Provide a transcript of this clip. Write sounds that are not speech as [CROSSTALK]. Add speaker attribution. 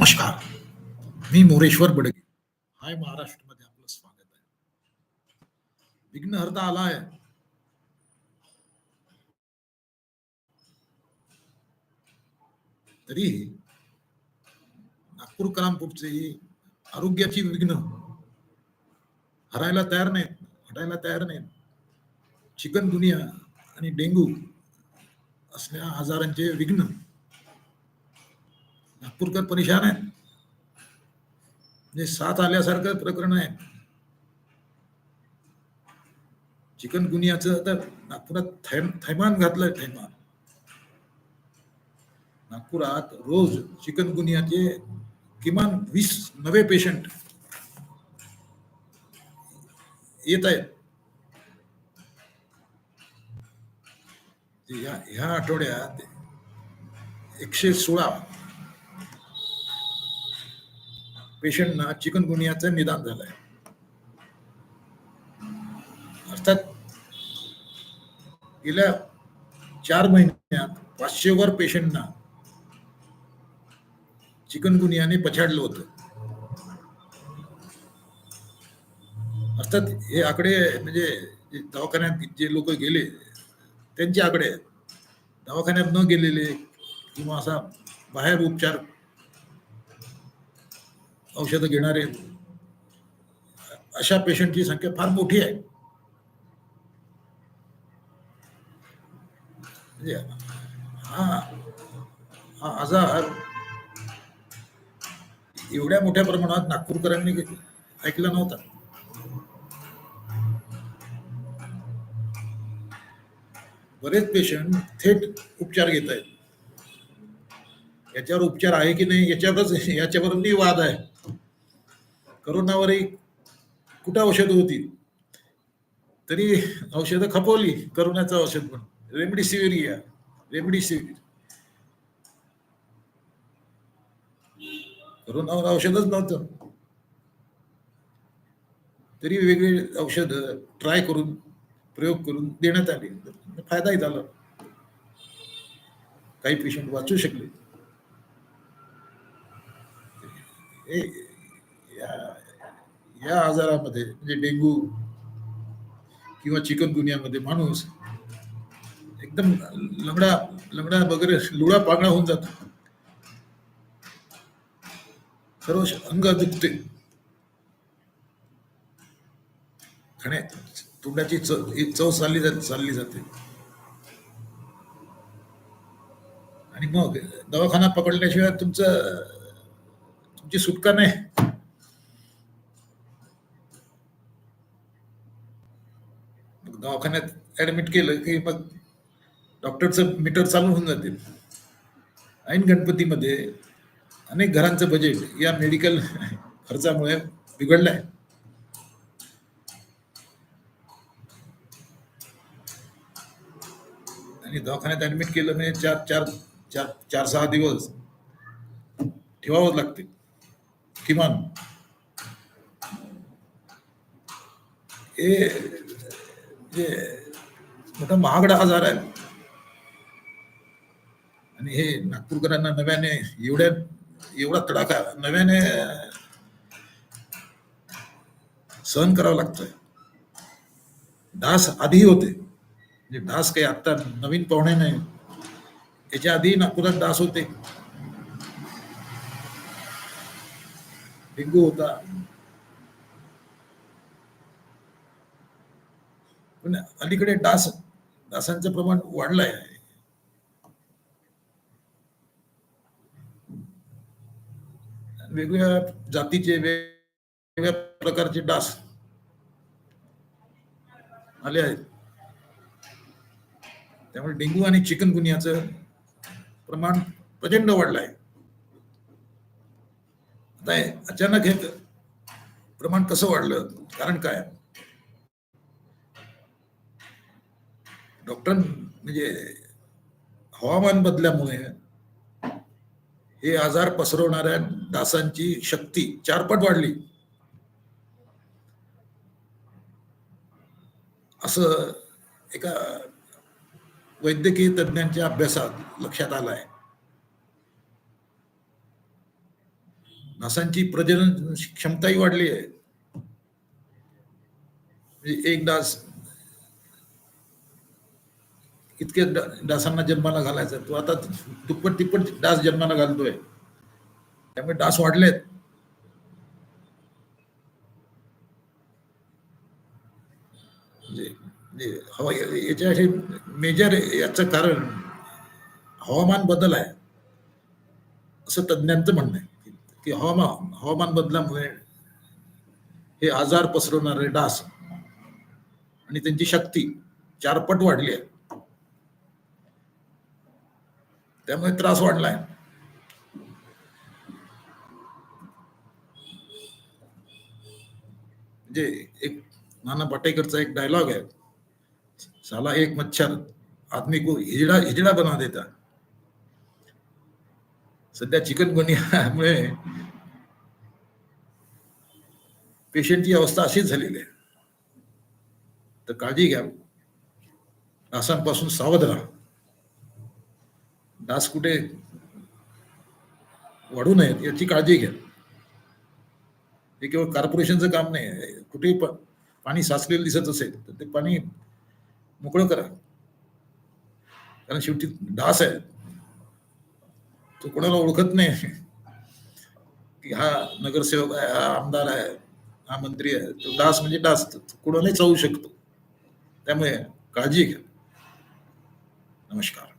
Speaker 1: नमस्कार. मी मोरेश्वर बडगे. हाय महाराष्ट्रमध्ये आपलं स्वागत आहे. विघ्नहर्ता आलाय. तरी नागपूरकरांपुढचे आरोग्याची विघ्न हरायला तयार नाहीत हटायला तयार नाहीत. चिकन दुनिया आणि डेंगू असल्या आजारांचे विघ्न नागपूरकर परेशान आहेत म्हणजे साथ आल्यासारखं प्रकरण आहे. चिकन गुनियाचं तर नागपुरात थै थैमान घातलंय थैमान. नागपुरात रोज चिकन गुनियाचे किमान वीस नवे पेशंट येत आहेत. या ह्या आठवड्यात एकशे सोळा पेशंटना चिकनगुनियाचं निदान झालंय. अर्थात गेल्या चार महिन्यात पाचशेवर पेशंटना चिकनगुनियाने पछाडलं होतं. अर्थात हे आकडे म्हणजे दवाखान्यात जे लोक गेले त्यांचे आकडे आहेत. दवाखान्यात न गेलेले किंवा असा बाहेर उपचार औषधं घेणारे अशा पेशंटची संख्या फार मोठी आहे. म्हणजे हा हा आजार एवढ्या मोठ्या प्रमाणात नागपूरकरांनी ऐकला नव्हता. बरेच पेशंट थेट उपचार घेत आहेत याच्यावर उपचार आहे की नाही याच्यावरच याच्यावर वाद आहे. करोनावरही कुठं औषधं होती तरी औषधं खपवली करोनाचं औषध पण रेमडिसिव्हिर या रेमडिसिव्हिर. करोनावर औषधच नव्हतं. तरी वेगवेगळी औषध ट्राय करून प्रयोग करून देण्यात आले. फायदाही झाला. काही पेशंट वाचू शकले. या आजारामध्ये म्हणजे डेंगू किंवा चिकनगुनियामध्ये माणूस एकदम लंगडा लंगडा वगैरे लुळा पांगडा होऊन जातो. सर्व अंग दुखते खाण्या तोंडाची चव चव चालली जाते चालली जाते. आणि मग दवाखाना पकडल्याशिवाय तुमचं तुमची सुटका नाही. दवाखान्यात ऍडमिट केलं की मग डॉक्टरचं मीटर चालू होऊन जाते ऐन गणपतीमध्ये अनेक घरांचं बजेट या मेडिकल [LAUGHS] खर्चामुळे बिघडलंय. आणि दवाखान्यात ऍडमिट केलं म्हणजे चार चार चार चार सहा दिवस ठेवावं लागते किमान. हे जे मोठा महागडा आजार आहे. आणि हे नागपूरकरांना नव्याने एवढ्या एवढा तडाखा नव्याने सहन करावा लागतोय. डास आधी होते. म्हणजे डास काही आता नवीन पाहुणे नाही. याच्या आधी नागपुरात डास होते. डेंगू होता. पण अलीकडे डास डासांचं प्रमाण वाढलंय. आहे वेगवेगळ्या जातीचे वेगवेगळ्या प्रकारचे डास आले आहेत. त्यामुळे डेंग्यू आणि चिकन प्रमाण प्रचंड वाढलं आहे आता अचानक हे प्रमाण कसं वाढलं? कारण काय? डॉक्टर म्हणजे हवामान बदल्यामुळे हे आजार पसरवणाऱ्या डासांची शक्ती चारपट वाढली. असं एका वैद्यकीय तज्ञांच्या अभ्यासात लक्षात आलं आहे डासांची प्रजनन क्षमताही वाढली आहे. म्हणजे एक डास इतके डासांना जन्माला घालायचा. तो आता दुप्पट तिप्पट डास जन्माला घालतोय. त्यामुळे डास वाढलेत. म्हणजे हवा याच्या मेजर याचं कारण हवामान बदल आहे. असं तज्ज्ञांचं म्हणणं आहे. की हवामान हवामान बदलामुळे हे आजार पसरवणारे डास आणि त्यांची शक्ती चारपट वाढली आहे. त्यामुळे त्रास वाढलाय. म्हणजे एक नाना पाटेकरचा एक डायलॉग आहे. साला एक मच्छर आदमी को हिजडा हिजडा बना देता. सध्या चिकनगुनियामुळे पेशंटची अवस्था अशीच झालेली आहे. तर काळजी घ्या. डासांपासून सावध राहा. डास कुठे वाढू नयेत याची काळजी घ्या. हे केवळ कॉर्पोरेशनचं काम नाही कुठेही पाणी साचलेलं दिसत असेल तर ते पाणी मोकळं करा. कारण शेवटी डास आहे तो कोणाला ओळखत नाही. की हा नगरसेवक आहे हा आमदार आहे हा मंत्री आहे तो डास म्हणजे डास कुणालाही कोणालाही चावू शकतो. त्यामुळे काळजी घ्या. नमस्कार.